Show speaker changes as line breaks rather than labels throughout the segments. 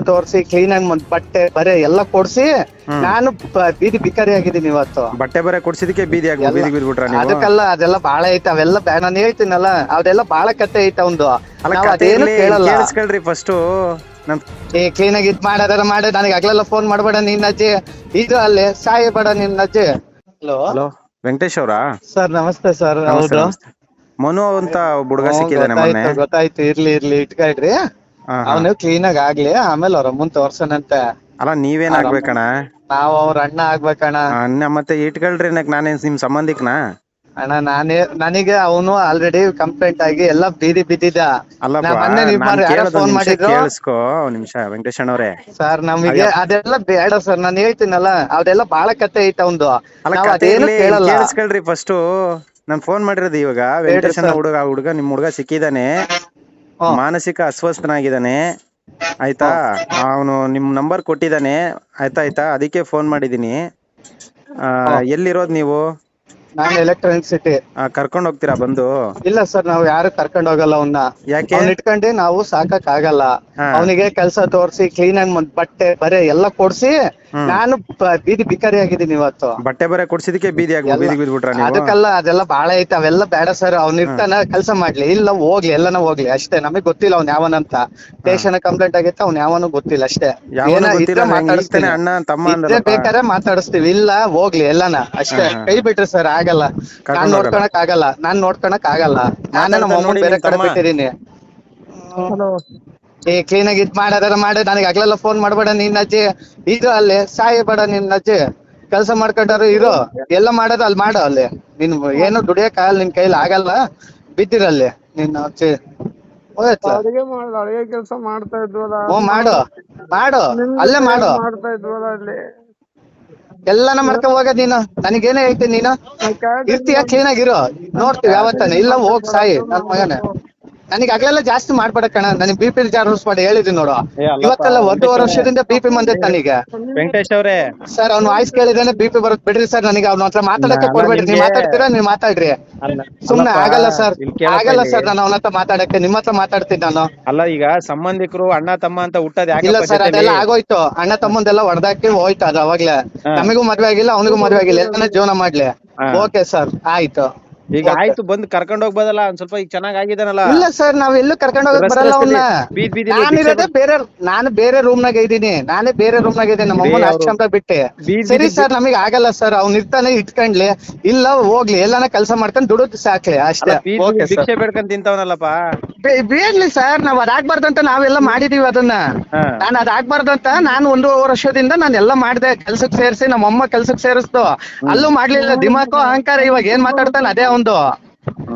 ತೋರಿಸಿ ಕ್ಲೀನ್ ಆಗಿ ಒಂದ್ ಬಟ್ಟೆ ಬರೆ ಎಲ್ಲ ಕೊಡ್ಸಿ ನಾನು ಬ- ಬೀದಿ ಬಿಕಾರಿ ಆಗಿದ್ದೀನಿ ಇವತ್ತು.
ಬಟ್ಟೆ ಬರೆ ಕೊಡ್ಸಿದಕ್ಕೆ ಬೀದಿ ಆಗಿ
ಎಲ್ಲ-
ಬೀದಿಗೆ ಬಿದ್ಬಿಟ್ರ ನೀವು?
ಅದಕ್ಕೆಲ್ಲ ಅದೆಲ್ಲ ಬಾಳ ಐತೆ ಅವೆಲ್ಲ ಬ್ಯಾ- ನಾನು ಹೇಳ್ತೀನಲ್ಲ ಅದೆಲ್ಲ ಬಾಳ ಕತೆ ಐತೆ ಒಂದು.
ಅಲ್ಲ
ನಾವ್
ಕತೆ
ಅದೇನು
ಇರ್ಲಿ,
ಕೇಳಲ್ಲ.
ಕೇಳಿಸ್ಕೊಳ್ರಿ ಫಸ್ಟ್
ಏ ಕ್ಲೀನ್ ಆಗಿ ಇದ್ ಮಾಡದಾರ ಮಾಡಿ ನನಗೆ ಆಗ್ಲೆಲ್ಲ ಫೋನ್ ಮಾಡ್ಬೇಡ ನಿನ್ನ ಅಜ್ಜಿ. ಇದು ಅಲ್ಲಿ ಸಾಯಿ ಬೇಡ ನಿನ್ನ ಅಜ್ಜಿ. ಹಲೋ
ಹಲೋ ವೆಂಕಟೇಶ್ ಅವರಾ?
ಸರ್ ನಮಸ್ತೆ ಸರ್ ಹೌದು.
ಮನು ಅಂತ ಒಬ್ಬ ಹುಡುಗ
ಹ್ಮ್,
ಮೊನ್ನೆ.
ಗೊತ್ತಾಯ್ತು ಗೊತ್ತಾಯ್ತು ಇರ್ಲಿ ಇರ್ಲಿ ಇಟ್ಕೊಳ್ರಿ. ಅವನು ಕ್ಲೀನ್ ಆಗಿ ಆಗ್ಲಿ ಆಮೇಲೆ ಅವ್ರ ಅಮ್ಮನ್ ತೋರ್ಸನಂತೆ.
ಅಲ್ಲ ನೀವೇನ್ ಆಗ್ಬೇಕಣ?
ನಾವ್ ಅವ್ರ ಅಣ್ಣ ಆಗ್ಬೇಕಣ್ಣ
ಅಣ್ಣ ಮತ್ತೆ ಇಟ್ಕೊಳ್ರಿ ನಾನ್ ನಾನೇನ್ ನಿಮ್ ಸಂಬಂಧಿಕನ?
ಅಣ್ಣ ನಾನೇ ನನಗೆ ಅವನು ಆಲ್ರೆಡಿ ಕಂಪ್ಲೇಂಟ್ ಆಗಿ ಎಲ್ಲ ಬೀದಿ ಬಿದ್ದಿದ್ದ. ಫೋನ್ ಮಾಡಿದ್ರು.
ಕೇಳಿಸ್ಕೋ ನಿಮಿಷ ವೆಂಕಟೇಶ್ ಅಣ್ಣವ್ರೆ.
ಸರ್ ನಮಗೆ ಅದೆಲ್ಲ ಬೇಡ ಸರ್ ನಾನು ಹೇಳ್ತೀನಲ್ಲ ಅದೆಲ್ಲ ಬಾಳ ಕತೆ ಐತೆ ಕೇಳಲ್ಲ.
ಕೇಳಿಸ್ಕೊಳ್ರಿ ಫಸ್ಟ್ ನಾನ್ ಫೋನ್ ಮಾಡಿರೋದು ಇವಾಗ ವೆಂಕಟೇಶ್ ಅಣ್ಣ ಹುಡುಗ ಹುಡುಗ ನಿಮ್ ಹುಡುಗ ಸಿಕ್ಕಿದಾನೆ. ಮಾನಸಿಕ ಅಸ್ವಸ್ಥನಾಗಿದ್ದಾನೆ. ಆಯ್ತಾ? ಅವನು ನಿಮ್ ನಂಬರ್ ಕೊಟ್ಟಿದ್ದಾನೆ. ಆಯ್ತಾ ಆಯ್ತಾ? ಅದಕ್ಕೆ ಫೋನ್ ಮಾಡಿದೀನಿ ಆ, ಎಲ್ಲಿರೋದ್ ನೀವು?
ನಾನು ಎಲೆಕ್ಟ್ರಾನಿಕ್ ಸಿಟಿ
ಆ, ಕರ್ಕೊಂಡ್ ಹೋಗ್ತೀರಾ ಬಂದು?
ಇಲ್ಲ ಸರ್ ನಾವು ಯಾರು ಕರ್ಕೊಂಡ್ ಹೋಗಲ್ಲ ಅವನ್ನ
ಯಾಕೆ?
ಅವ್ನ ಇಟ್ಕೊಂಡು ನಾವು ಸಾಕಕ್ ಆಗಲ್ಲ
ಹಾ.
ಅವನಿಗೆ ಕೆಲಸ ತೋರಿಸಿ ಕ್ಲೀನ್ ಆಗಿ ಬಟ್ಟೆ ಬರೆ ಎಲ್ಲ ಕೊಡ್ಸಿ ನಾನು ಬೀದಿ ಬಿಕಾರಿ ಆಗಿದ್ದೀನಿ ಇವತ್ತು.
ಬಟ್ಟೆ ಬರೆ ಕೊಡ್ಸಿದಕ್ಕೆ ಬೀದಿ ಆಗಿ ಬೀದಿಗೆ ಬಿದ್ಬಿಟ್ರ ನೀವು?
ಅದಕ್ಕೆಲ್ಲ ಅದೆಲ್ಲ ಬಾಳ ಐತೆ ಅವೆಲ್ಲ ಬೇಡ ಸರ್. ಅವ್ನ ಇರ್ತಾನ ಕೆಲಸ ಮಾಡ್ಲಿ. ಇಲ್ಲ ಹೋಗ್ಲಿ ಎಲ್ಲಾನ ಹೋಗ್ಲಿ. ಅಷ್ಟೇ ನಮಗ್ ಗೊತ್ತಿಲ್ಲ ಅವ್ನ ಯಾವನಂತ ಸ್ಟೇಷನ್ ಕಂಪ್ಲೇಂಟ್ ಆಗೈತೆ ಅವ್ನ ಯಾವನು ಗೊತ್ತಿಲ್ಲ ಅಷ್ಟೇ.
ಯಾವನೂ
ಏನ
ಗೊತ್ತಿಲ್ಲ,
ಇದ್ರೆ
ನಂಗೆ
ಮಾತಾಡಿಸ್ತೀನಿ.
ಇರ್ತಾನೆ ಅಣ್ಣ, ತಮ್ಮ
ಇದ್ರೆ. ಬೇಕಾದ್ರೆ ಮಾತಾಡಿಸ್ತೀವಿ. ಇಲ್ಲ ಹೋಗ್ಲಿ ಎಲ್ಲಾನ. ಅಷ್ಟೇ. ಕೈ ಬಿಟ್ರಿ ಸರ್ ಆಗಲ್ಲ. ನಾನ್
ಕರ್ಕೊಂಡ್ ಹೋಗಲ್ಲ.
ನೋಡ್ಕೊಳಕ್ ಆಗಲ್ಲ. ನಾನ್ ನೋಡ್ಕೊಳಕ್ ಆಗಲ್ಲ. ನಾನೇ ನಮ್ಮ
ಮಾತಾಡ್ತಾ
ಅಮ್ಮನ್ ಬೇರೆ ಕಡೆ
ತಮ್ಮ.
ಬಿಟ್ಟಿದೀನಿ. ಏ ಕ್ಲೀನ್ ಆಗಿ ಇದ್ ಮಾಡದಾರ ಮಾಡಿ. ನನಗೆ ಆಗ್ಲೆಲ್ಲ ಫೋನ್ ಮಾಡಬೇಡ ನಿನ್ನ ಅಜ್ಜಿ. ಇದು ಅಲ್ಲಿ ಸಾಯಿ ಬೇಡ ನಿನ್ನ ಅಜ್ಜಿ. ಕೆಲಸ ಮಾಡ್ಕೊಂಡಾರು ಇರು. ಎಲ್ಲ ಮಾಡೋದು ಅಲ್ಲಿ ಮಾಡು ಅಲ್ಲಿ. ನಿನ್ ಏನು ದುಡಿಯಕ್ ಆಗಲ್ಲ ನಿನ್ ಕೈಲಿ ಆಗಲ್ಲ. ಬಿದ್ದಿರಲ್ಲಿ ನಿನ್ನ ಅಜ್ಜಿ. ಹೋಯ್ತು?
ಅಡಿಗೆ ಮಾಡ ಅಡಿಗೆ ಕೆಲಸ ಮಾಡ್ತಾ ಇದ್ವಲ್ಲ.
ಓ ಮಾಡು. ಮಾಡು. ಅಲ್ಲೇ ಮಾಡು.
ಮಾಡ್ತಾ ಇದ್ವಲ್ಲ ಅಲ್ಲಿ?
ಎಲ್ಲಾನ ಮಾಡ್ಕೊ ಹೋಗ ನೀನು? ನನಗೇನೇ ಹೇಳ್ತೀನಿ ನೀನು? ಇರ್ತೀಯ? ಕ್ಲೀನ್ ಆಗಿರು ನೋಡ್ತೀವಿ ಯಾವತ್ತಾನೆ. ಇಲ್ಲ ಹೋಗ್ ಸಾಯಿ. ನನ್ ಮಗನೇ. ನನಗೆ ಅಗಲೆಲ್ಲ ಜಾಸ್ತಿ ಮಾಡ್ಬೇಡ ಕಣ. ನನಗೆ ಬಿ ಪಿ ಜಾರ್ಸ್ ಮಾಡಿ ಹೇಳಿದೀನಿ ನೋಡು.
ಏ, ಅಲ್ಲಪ್ಪ,
ಇವತ್ತೆಲ್ಲ ಒಂದೂವರೆ ವರ್ಷದಿಂದ ಬಿ ಪಿ ಬಂದೈತೆ ನನಗೆ.
ವೆಂಕಟೇಶ್ ಅವ್ರೆ.
ಸರ್ ಅವ್ನ ವಾಯ್ಸ್ ಕೇಳಿದ್ರೆ ಬಿ ಪಿ ಬರುತ್ತೆ ಬಿಡ್ರಿ ಸರ್ ನನಗೆ ಅವ್ನ ಹತ್ರ ಮಾತಾಡಕ್ಕೆ
ನಾನು
ಕೊಡ್ಬೇಡ್ರಿ. ನೀವು
ನಿಮ್ಗೆ-
ಮಾತಾಡ್ತೀರಾ ನೀವು ಮಾತಾಡ್ರಿ.
ಅಲ್ಲ
ಸುಮ್ನೆ
ಅಲ್ಲಪ್ಪ,
ಆಗಲ್ಲ ಸರ್
ಇಲ್ಲಿ ಕೇಳಪ್ಪ
ಆಗಲ್ಲ
ಇಲ್ಲಿ.
ಸರ್ ನಾನು ಅವನ ಹತ್ರ ಮಾತಾಡಕ್ಕೆ ನಿಮ್ಮ ಹತ್ರ ಮಾತಾಡ್ತೀನಿ ನಾನು.
ಅಲ್ಲ ಈಗ ಸಂಬಂಧಿಕರು ಅಣ್ಣ ತಮ್ಮ ಅಂತ ಹುಟ್ಟದ್
ಇಲ್ಲ ಸರ್ ಅದೆಲ್ಲ ಆಗೋಯ್ತು. ಅಣ್ಣ ತಮ್ಮಂದೆಲ್ಲ ಹೊಡೆದಾಕಿ ಹೋಯ್ತು ಅದು ಅವಾಗ್ಲೇ.
ಹಾ.
ನಮಗೂ ಮದ್ವೆ ಆಗಿಲ್ಲ ಅವನಿಗೂ ಮದ್ವೆ ಆಗಿಲ್ಲ. ಎಲ್ಲಾನು ಜೀವನ ಮಾಡ್ಲಿ?
ಹಾ.
ಓಕೆ ಸರ್ ಆಯ್ತು.
ಈಗ ಆಯ್ತು ಬಂದ್ ಕರ್ಕೊಂಡ್ ಹೋಗ್ಬೋದಲ್ಲ ಒಂದ್ ಸ್ವಲ್ಪ ಈಗ ಚೆನ್ನಾಗ್ ಆಗಿದಾನಲ್ಲ
ಇಲ್ಲ ಸರ್ ನಾವ್ ಎಲ್ಲೂ ಕರ್ಕೊಂಡ್ ಹೋಗಕ್
ರಸ್ತೆ
ಬರಲ್ಲ
ರಸ್ತೆಲಿ ಬೀದ್ ಬೀದಿಲಿ
ನಾನಿರೋದೇ ಬೇರೆ ನಾನು ಬೇರೆ ರೂಮ್ ನಾಗ ಇದೀನಿ ನಾನೇ ಬೇರೆ ರೂಮ್ ನಾಗ ಇದ್ದೀನಿ. ನಮ್ಮ ಅಮ್ಮನ
ಅವ್ರು-
ಅಷ್ಟಂತ ಬಿಟ್ಟೆ.
ಬೀದ್
ಸರಿ
ಬೀದಿ-
ಸರ್ ನಮಗ್ ಆಗಲ್ಲ ಸರ್. ಅವ್ನ ಇರ್ತಾನೆ ಇಟ್ಕೊಂಡ್ಲಿ. ಇಲ್ಲ ಹೋಗ್ಲಿ. ಎಲ್ಲಾನ ಕೆಲಸ ಮಾಡ್ಕೊಂಡು ದುಡುದ್ ಸಾಕ್ಲಿ ಅಷ್ಟೇ. Okay sir.
ಭಿಕ್ಷೆ ಬೇಡ್ಕೊಂಡ್ ತಿಂತವನಲ್ಲಪ್ಪ.
ಬೇಡ್ಲಿ ಸರ್ ನಾವ್ ಅದಾಗ್ಬಾರ್ದಂತ ಅಂತ ನಾವೆಲ್ಲ ಮಾಡಿದೀವಿ ಅದನ್ನ.
ಹಾ.
ನಾನು ಅದಾಗ್ಬಾರ್ದಂತ ಅಂತ ನಾನು ಒಂದೂವರೆ ವರ್ಷದಿಂದ ನಾನು ಎಲ್ಲ ಮಾಡಿದೆ ಕೆಲ್ಸಕ್ ಸೇರಿಸಿ ನಮ್ಮ ಅಮ್ಮ ಕೆಲ್ಸಕ್ ಸೇರಿಸ್ತು ಅಲ್ಲೂ ಮಾಡ್ಲಿಲ್ಲ ದಿಮಾಕು ಅಹಂಕಾರ ಇವಾಗ ಏನ್ ಮಾತಾಡ್ತಾನೆ ಅದೇ ಒಂದು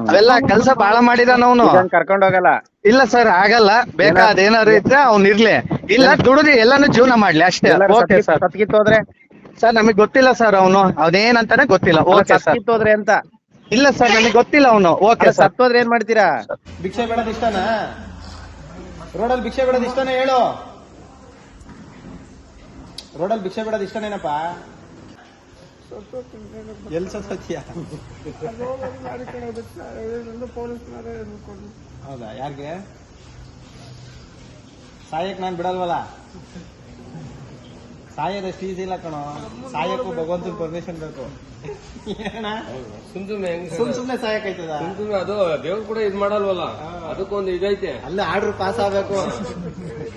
ಅವೆಲ್ಲ ಕೆಲ್ಸ ಬಾಳ ಮಾಡಿದಾನ ಅವನು.
ಇದನ್ ಕರ್ಕೊಂಡ್ ಹೋಗಲ್ಲ?
ಇಲ್ಲ ಸರ್ ಆಗಲ್ಲ. ಬೇಕಾ ಅದೇನಾದ್ರು ಇದ್ರೆ ಅವ್ನ್ ಇರ್ಲಿ. ಇಲ್ಲ ದುಡಿದು ಎಲ್ಲಾನು ಜೀವನ ಮಾಡ್ಲಿ ಅಷ್ಟೇ.
ಎಲ್ಲಾರು
ಓಕೆ
ಸತ್ಕಿತ್-
ಸರ್.
ಸತ್ಕಿತ್ ಹೋದ್ರೆ?
ಸರ್ ನಮಗ್ ಗೊತ್ತಿಲ್ಲ ಸರ್ ಅವನು. ಅವನೇನಂತಾನೆ ಗೊತ್ತಿಲ್ಲ. Okay sir.
ಹೋದ್ರೆ ಅಂತ
ಇಲ್ಲ ಸರ್ ನನಗೆ ಗೊತ್ತಿಲ್ಲ ಅವನು. Okay sir.
ಸತ್ತೋದ್ರೆ ಏನ್ ಮಾಡ್ತೀರಾ? ಭಿಕ್ಷೆ ಬೇಡದ್ ಇಷ್ಟನಾ? ರೋಡಲ್ಲಿ ಭಿಕ್ಷೆ ಬೇಡದ ಇಷ್ಟನೇ ಹೇಳು. ರೋಡಲ್ಲಿ ಭಿಕ್ಷೆ ಬೇಡದ ಇಷ್ಟನೇನಪ್ಪ? ಎಲ್ ಸತ್ಯ ಹೌದಾ ಯಾರಿಗೆ? ಸಾಯಕ್ ನಾನ್ ಬಿಡಲ್ವಲ್ಲ? ಸಾಯೋದಷ್ಟು ಈಸಿ ಇಲ್ಲ ಕಣೋ. ಸಾಯಕ್ಕೂ ಭಗವಂತನ ಪರ್ಮಿಷನ್ ಬೇಕು. ಏನಣ್ಣ?
ಸುಮ್ ಸುಮ್ನೆ ಹೆಂಗ್
ಸುಮ್ ಸುಮ್ನೆ ಸಾಯಕ್ ಆಯ್ತದ
ಸುಮ್ ಸುಮ್ನೆ ಅದು ದೇವ್ರು ಕೂಡ ಇದ್ ಮಾಡಲ್ವಲ್ಲ? ಅದಕ್ಕೊಂದು ಇದೈತೆ.
ಅಲ್ಲೇ ಆರ್ಡರ್ ಪಾಸ್ ಆಗ್ಬೇಕು.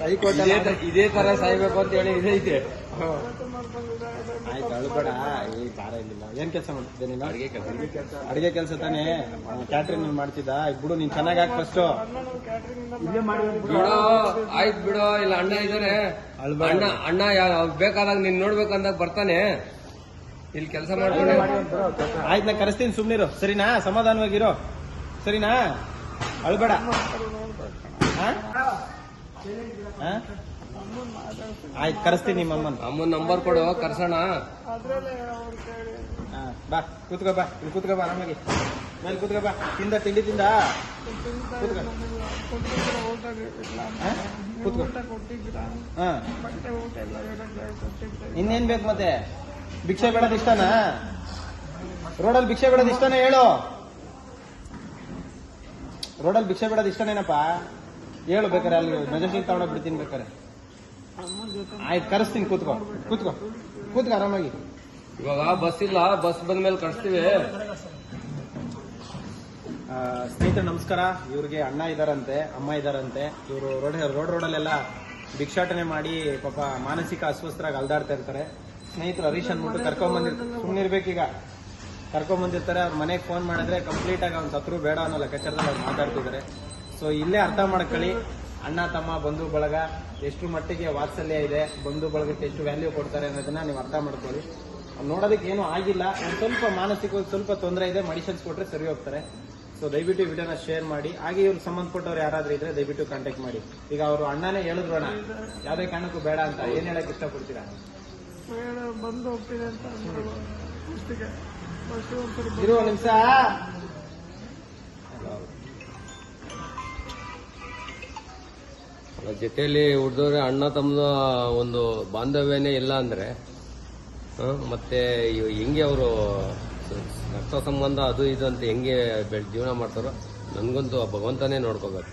ಹೈಕೋರ್ಟ್
ಇದೇ ತರ ಸಾಯ್ಬೇಕು ಅಂತ ಹೇಳಿ ಇದೈತೆ
ಆಯ್ತು ಅಳ್ಬೇಡ. ಈ ಕಾರ ಇಲ್ಲ ಏನ್ ಕೆಲಸ ಮಾಡ್ತಿದ್ದೆ ನೀನು?
ಅಡಿಗೆ ಕೆಲಸ.
ಅಡಿಗೆ ಕೆಲಸ ತಾನೇ. ಕ್ಯಾಟ್ರಿಂಗ್ ಮಾಡ್ತಿದ್ದ. ಈಗ ಬಿಡು ನೀನ್ ಚೆನ್ನಾಗಿ ಹಾಕ್ ಫಸ್ಟ್ ಇಲ್ಲೇ ಮಾಡಿ
ಬಿಡೋ ಆಯ್ತು ಬಿಡು. ಇಲ್ಲ ಅಣ್ಣ ಇದಾರೆ.
ಅಳ್ಬೇಡ.
ಅಣ್ಣ ಅಣ್ಣ ಬೇಕಾದಾಗ ನೀನ್ ನೋಡ್ಬೇಕಂದಾಗ ಬರ್ತಾನೆ. ಇಲ್ಲಿ ಕೆಲಸ ಮಾಡ್ಕೊಂಡು
ಆಯ್ತು ನಾ ಕರೆಸ್ತೀನಿ ಸುಮ್ನಿರು ಸರಿನಾ? ಸಮಾಧಾನವಾಗಿರೋ. ಸರಿನಾ? ಅಳ್ಬೇಡ? ಆಯ್ತು ಕರೆಸ್ತೀನಿ ನಿಮ್ಮ ಅಮ್ಮನ.
ಅಮ್ಮನ ನಂಬರ್ ಕೊಡು ಕರ್ಸೋಣ.
ಅದ್ರಲ್ಲೇ ಅವ್ರ ಕೇಳಿ.
ಹಾ, ಬಾ ಕೂತ್ಕೋ ಬಾ. ಇಲ್ಲಿ ಕೂತ್ಕೋ ಬಾ ಆರಾಮಾಗಿ. ಮೇಲೆ ಕೂತ್ಕೋ ಬಾ. ತಿಂದ ತಿಂಡಿ ತಿಂದ? ಕೂತ್ಕೋ. ಹಾ? ಇನ್ನೇನ್ ಬೇಕು ಮತ್ತೆ? ಭಿಕ್ಷೆ ಬೇಡದ ಇಷ್ಟನಾ? ರೋಡಲ್ಲಿ ಭಿಕ್ಷೆ ಬೇಡದ ಇಷ್ಟನೇ ಹೇಳು. ರೋಡಲ್ಲಿ ಭಿಕ್ಷೆ ಬೇಡದ ಇಷ್ಟನೇನಪ್ಪ? ಹೇಳು ಬೇಕಾರೆ ಅಲ್ಲಿ ಮೆಜೆಸ್ಟಿಕ್ ತಗೊಂಡ ಬಿಡ್ತೀನಿ ಬೇಕಾರೆ. ಆಯ್ತು ಕರೆಸ್ತೀನಿ ಕೂತ್ಕೋ ಕೂತ್ಕೋ ಕೂತ್ಕೋ ಆರಾಮಾಗಿ.
ಇವಾಗ ಬಸ್ ಇಲ್ಲ ಬಸ್ ಬಂದ್ಮೇಲೆ ಕಳಿಸ್ತೀವಿ
ಆ, ಸ್ನೇಹಿತರೆ ನಮಸ್ಕಾರ. ಇವ್ರಿಗೆ ಅಣ್ಣ ಇದಾರಂತೆ ಅಮ್ಮ ಇದಾರಂತೆ. ಇವರು ರೋಡ್ ರೋಡ್ ರೋಡಲ್ಲೆಲ್ಲ ಭಿಕ್ಷಾಟನೆ ಮಾಡಿ ಪಾಪ ಮಾನಸಿಕ ಅಸ್ವಸ್ಥರಾಗಿ ಅಲ್ದಾಡ್ತಾ ಇರ್ತಾರೆ. ಸ್ನೇಹಿತರು ಹರೀಶ್ ಅಂದ್ಬಿಟ್ಟು ಕರ್ಕೊಂಬಂದಿರ್ತಾರೆ ಸುಮ್ಮನೆ ಇರ್ಬೇಕೀಗ. ಕರ್ಕೊಂಬಂದಿರ್ತಾರೆ ಅವ್ರ ಮನೆಗೆ ಫೋನ್ ಮಾಡಿದ್ರೆ ಕಂಪ್ಲೀಟ್ ಆಗಿ ಅವ್ನ ಸತ್ರು ಬೇಡ ಅನ್ನೋ ಲೆಕ್ಕಾಚಾರದಲ್ಲಿ ಅವ್ರು ಮಾತಾಡ್ತಿದ್ದಾರೆ ಸೊ ಇಲ್ಲೇ ಅರ್ಥ ಮಾಡ್ಕೊಳ್ಳಿ. ಅಣ್ಣ ತಮ್ಮ ಬಂಧು ಬಳಗ ಎಷ್ಟು ಮಟ್ಟಿಗೆ ವಾತ್ಸಲ್ಯ ಇದೆ ಬಂಧು ಬಳಗಕ್ಕೆ ಎಷ್ಟು ವ್ಯಾಲ್ಯೂ ಕೊಡ್ತಾರೆ ಅನ್ನೋದನ್ನ ನೀವು ಅರ್ಥ ಮಾಡ್ಕೊಳ್ಳಿ. ನೋಡೋದಕ್ಕೆ ಏನು ಆಗಿಲ್ಲ. ಒಂದು ಸ್ವಲ್ಪ ಮಾನಸಿಕವಾಗಿ ಸ್ವಲ್ಪ ತೊಂದರೆ ಇದೆ ಮೆಡಿಸಿನ್ಸ್ ಕೊಟ್ರೆ ಸರಿ ಹೋಗ್ತಾರೆ. ಸೊ ದಯವಿಟ್ಟು ವಿಡಿಯೋನ ಶೇರ್ ಮಾಡಿ. ಹಾಗೆ ಇವ್ರಿಗೆ ಸಂಬಂಧಪಟ್ಟವ್ರು ಯಾರಾದ್ರೂ ಇದ್ರೆ ದಯವಿಟ್ಟು ಕಾಂಟ್ಯಾಕ್ಟ್ ಮಾಡಿ. ಈಗ ಅವರು ಅಣ್ಣನೇ ಹೇಳಿದ್ರು ಅಣ್ಣ ಯಾವ್ದೇ ಕಾರಣಕ್ಕೂ ಬೇಡ ಅಂತ ಏನ್ ಹೇಳಕ್ ಇಷ್ಟಪಡ್ತೀರಾ?
ಬಂದು ಹೋಗ್ತೀನಿ ಅಂತ
ಇರುವ ನಿಮಿಷ.
ಜೊತೆಯಲ್ಲಿ ಹುಡ್ದವ್ರೆ ಅಣ್ಣ ತಮ್ಮನ ಒಂದು ಬಾಂಧವ್ಯನೇ ಇಲ್ಲ ಅಂದ್ರೆ ಮತ್ತೆ ಹೆಂಗೆ ಅವರು ರಕ್ತ ಸಂಬಂಧ ಅದು ಇದು ಅಂತ ಹೆಂಗೆ ಬೆಳೆ ಜೀವನ ಮಾಡ್ತಾರೋ ನನಗಂತೂ ಆ ಭಗವಂತನೇ ನೋಡ್ಕೋಬೇಕು.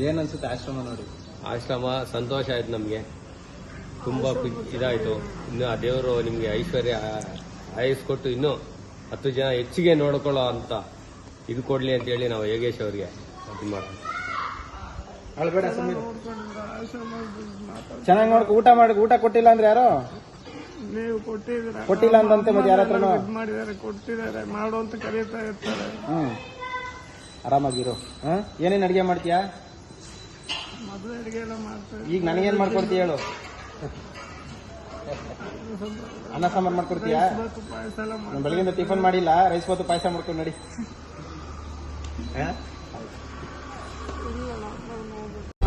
ಏನನ್ಸುತ್ತೆ ಆಶ್ರಮ ನೋಡಿ?
ಆಶ್ರಮ ಸಂತೋಷ ಆಯ್ತು ನಮಗೆ. ತುಂಬಾ ಇದಾಯಿತು. ಇನ್ನು ಆ ದೇವರು ನಿಮಗೆ ಐಶ್ವರ್ಯ ಆಯಸ್ ಕೊಟ್ಟು ಇನ್ನೂ ಹತ್ತು ಜನ ಹೆಚ್ಚಿಗೆ ನೋಡ್ಕೊಳ್ಳೋ ಅಂತ ಇದು ಕೊಡ್ಲಿ ಅಂತ ಹೇಳಿ ನಾವು ಯೋಗೇಶ್ ಅವರಿಗೆ ಇದು ಮಾಡ್ತೀವಿ.
ಅಳ್ಬೇಡ ಸುಮ್ಮನೆ ಚೆನ್ನಾಗಿ ನೋಡ್ಕೊ ಊಟ ಮಾಡಿ ಊಟ ಕೊಟ್ಟಿಲ್ಲ ಅಂದ್ರೆ ಯಾರು?
ನೀವು ಕೊಟ್ಟಿದ್ದೀರಾ?
ಕೊಟ್ಟಿಲ್ಲ ಅಂತಂತೆ ಮತ್ತೆ ಯಾರ ಹತ್ರನೂ.
ಮಾಡಿದಾರೆ ಮಾಡಿದ್ದಾರೆ ಕೊಟ್ಟಿದ್ದಾರೆ ಮಾಡು ಅಂತ ಕರೀತಾ ಇರ್ತಾರೆ.
ಹ್ಮ್. ಆರಾಮಾಗಿರು. ಹಾ ಏನೇನ್ ಅಡಿಗೆ ಮಾಡ್ತೀಯಾ?
ಮದುವೆ ಅಡಿಗೆ ಎಲ್ಲ ಮಾಡ್ತಾರೆ.
ಈಗ ನನಗೇನ್ ಮಾಡ್ಕೊಡ್ತೀಯ ಹೇಳು. ಅನ್ನ ಸಾಂಬಾರ್ ಮಾಡ್ಕೊಡ್ತೀಯಾ?
ಇವತ್ತು ಪಾಯಸ ಎಲ್ಲ ಮಾಡ್ತಾರೆ.
ಬೆಳಗಿಂದ ಟಿಫನ್ ಮಾಡಿಲ್ಲ ರೈಸ್ ಬಾತು ಪಾಯಸ ಮಾಡ್ಕೊಂಡು ನಡಿ. ಹ?
不腻了慢慢的。